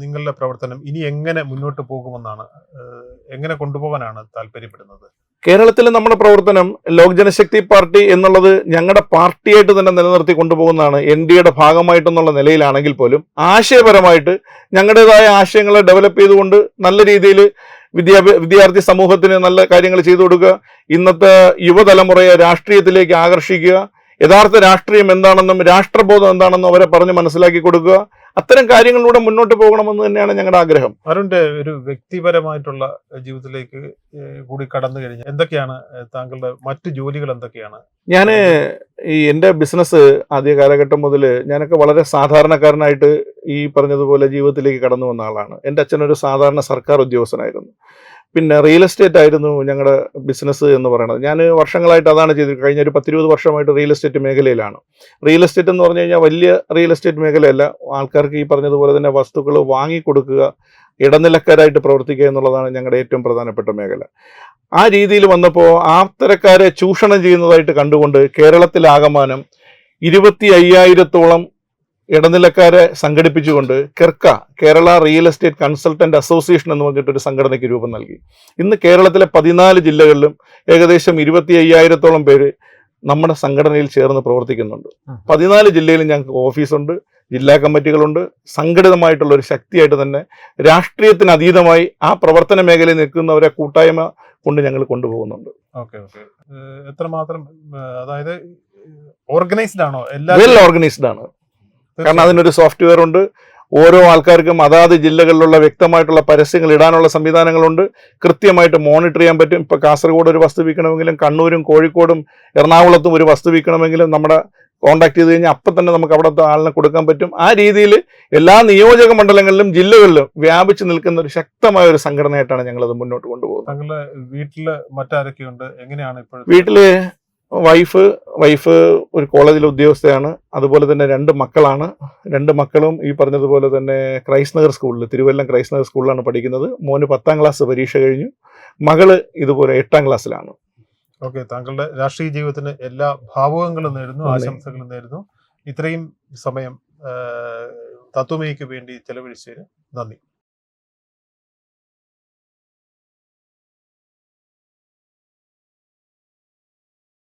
നിങ്ങളുടെ പ്രവർത്തനം ഇനി എങ്ങനെ മുന്നോട്ട് പോകുമെന്നാണ് എങ്ങനെ കൊണ്ടുപോകാനാണ് താല്പര്യപ്പെടുന്നത്? കേരളത്തിൽ നമ്മുടെ പ്രവർത്തനം ലോക് ജനശക്തി പാർട്ടി എന്നുള്ളത് ഞങ്ങളുടെ പാർട്ടിയായിട്ട് തന്നെ നിലനിർത്തി കൊണ്ടുപോകുന്നതാണ് എൻ ഡി എയുടെ ഭാഗമായിട്ടെന്നുള്ള നിലയിലാണെങ്കിൽ പോലും ആശയപരമായിട്ട് ഞങ്ങളുടേതായ ആശയങ്ങളെ ഡെവലപ്പ് ചെയ്തുകൊണ്ട് നല്ല രീതിയിൽ വിദ്യാഭ്യാസ വിദ്യാർത്ഥി സമൂഹത്തിന് നല്ല കാര്യങ്ങൾ ചെയ്തു കൊടുക്കുക ഇന്നത്തെ യുവതലമുറയെ രാഷ്ട്രീയത്തിലേക്ക് ആകർഷിക്കുക യഥാർത്ഥ രാഷ്ട്രീയം എന്താണെന്നും രാഷ്ട്രബോധം എന്താണെന്നും അവരെ പറഞ്ഞ് മനസ്സിലാക്കി കൊടുക്കുക അത്തരം കാര്യങ്ങളിലൂടെ മുന്നോട്ട് പോകണമെന്ന് തന്നെയാണ് ഞങ്ങളുടെ ആഗ്രഹം. അരുണിന്റെ ഒരു വ്യക്തിപരമായിട്ടുള്ള ജീവിതത്തിലേക്ക് കൂടി കടന്നു കഴിഞ്ഞ എന്തൊക്കെയാണ് താങ്കളുടെ മറ്റു ജോലികൾ എന്തൊക്കെയാണ്? ഞാൻ ഈ എന്റെ ബിസിനസ് ആദ്യ കാലഘട്ടം മുതൽ ഞാനൊക്കെ വളരെ സാധാരണക്കാരനായിട്ട് ഈ പറഞ്ഞതുപോലെ ജീവിതത്തിലേക്ക് കടന്നു വന്ന ആളാണ്. എന്റെ അച്ഛനൊരു സാധാരണ സർക്കാർ ഉദ്യോഗസ്ഥനായിരുന്നു. പിന്നെ റിയൽ എസ്റ്റേറ്റ് ആയിരുന്നു ഞങ്ങളുടെ ബിസിനസ് എന്ന് പറയുന്നത് ഞാൻ വർഷങ്ങളായിട്ട് അതാണ് ചെയ്തത് കഴിഞ്ഞ ഒരു പത്തിരുപത് വർഷമായിട്ട് റിയൽ എസ്റ്റേറ്റ് മേഖലയിലാണ്. റിയൽ എസ്റ്റേറ്റ് എന്ന് പറഞ്ഞു കഴിഞ്ഞാൽ വലിയ റിയൽ എസ്റ്റേറ്റ് മേഖലയല്ല. ആൾക്കാർക്ക് ഈ പറഞ്ഞതുപോലെ തന്നെ വസ്തുക്കൾ വാങ്ങിക്കൊടുക്കുക ഇടനിലക്കാരായിട്ട് പ്രവർത്തിക്കുക എന്നുള്ളതാണ് ഞങ്ങളുടെ ഏറ്റവും പ്രധാനപ്പെട്ട മേഖല. ആ രീതിയിൽ വന്നപ്പോൾ ആത്തരക്കാരെ ചൂഷണം ചെയ്യുന്നതായിട്ട് കണ്ടുകൊണ്ട് കേരളത്തിലാകമാനം ഇരുപത്തി അയ്യായിരത്തോളം ഇടനിലക്കാരെ സംഘടിപ്പിച്ചുകൊണ്ട് KERCA Kerala real estate consultant association എന്ന് പറഞ്ഞിട്ടൊരു സംഘടനയ്ക്ക് രൂപം നൽകി. ഇന്ന് കേരളത്തിലെ പതിനാല് ജില്ലകളിലും ഏകദേശം ഇരുപത്തി അയ്യായിരത്തോളം പേര് നമ്മുടെ സംഘടനയിൽ ചേർന്ന് പ്രവർത്തിക്കുന്നുണ്ട്. പതിനാല് ജില്ലയിലും ഞങ്ങൾക്ക് ഓഫീസുണ്ട് ജില്ലാ കമ്മിറ്റികളുണ്ട്. സംഘടിതമായിട്ടുള്ള ഒരു ശക്തിയായിട്ട് തന്നെ രാഷ്ട്രീയത്തിന് അതീതമായി ആ പ്രവർത്തന മേഖലയിൽ നിൽക്കുന്നവരെ കൂട്ടായ്മ കൊണ്ട് ഞങ്ങൾ കൊണ്ടുപോകുന്നുണ്ട്. Okay okay. എത്രമാത്രം അതായത് ഓർഗനൈസ്ഡ് ആണോ? എല്ലാ വെൽ ഓർഗനൈസ്ഡ് ആണ്. കാരണം അതിനൊരു സോഫ്റ്റ്വെയർ ഉണ്ട്. ഓരോ ആൾക്കാർക്കും അതാത് ജില്ലകളിലുള്ള വ്യക്തമായിട്ടുള്ള പരസ്യങ്ങൾ ഇടാനുള്ള സംവിധാനങ്ങളുണ്ട്. കൃത്യമായിട്ട് മോണിറ്റർ ചെയ്യാൻ പറ്റും. ഇപ്പോൾ കാസർഗോഡ് ഒരു വസ്തു വിൽക്കണമെങ്കിലും കണ്ണൂരും കോഴിക്കോടും എറണാകുളത്തും ഒരു വസ്തു വിൽക്കണമെങ്കിലും നമ്മുടെ കോൺടാക്ട് ചെയ്ത് കഴിഞ്ഞാൽ അപ്പം തന്നെ നമുക്ക് അവിടുത്തെ ആളിനെ കൊടുക്കാൻ പറ്റും. ആ രീതിയിൽ എല്ലാ നിയോജക മണ്ഡലങ്ങളിലും ജില്ലകളിലും വ്യാപിച്ചു നിൽക്കുന്ന ഒരു ശക്തമായ ഒരു സംഘടനയായിട്ടാണ് ഞങ്ങളത് മുന്നോട്ട് കൊണ്ടുപോകുന്നത്. വീട്ടിൽ വീട്ടിൽ മറ്റാരൊക്കെയുണ്ട്? എങ്ങനെയാണ് ഇപ്പോൾ വീട്ടിൽ വൈഫ് വൈഫ് ഒരു കോളേജിലെ ഉദ്യോഗസ്ഥയാണ്. അതുപോലെ തന്നെ രണ്ട് മക്കളാണ്. രണ്ട് മക്കളും ഈ പറഞ്ഞതുപോലെ തന്നെ ക്രൈസ്നഗർ നഗർ സ്കൂളിൽ തിരുവല്ലം ക്രൈസ്നഗർ നഗർ സ്കൂളിലാണ് പഠിക്കുന്നത്. മോന് പത്താം ക്ലാസ് പരീക്ഷ കഴിഞ്ഞു. മകൾ ഇതുപോലെ എട്ടാം ക്ലാസ്സിലാണ്. ഓക്കെ താങ്കളുടെ രാഷ്ട്രീയ ജീവിതത്തിന് എല്ലാ ഭാവുകങ്ങളും നേരുന്നു ആശംസകളും നേരുന്നു. ഇത്രയും സമയം തത്വമേക്ക് വേണ്ടി ചെലവഴിച്ചതിന് നന്ദി.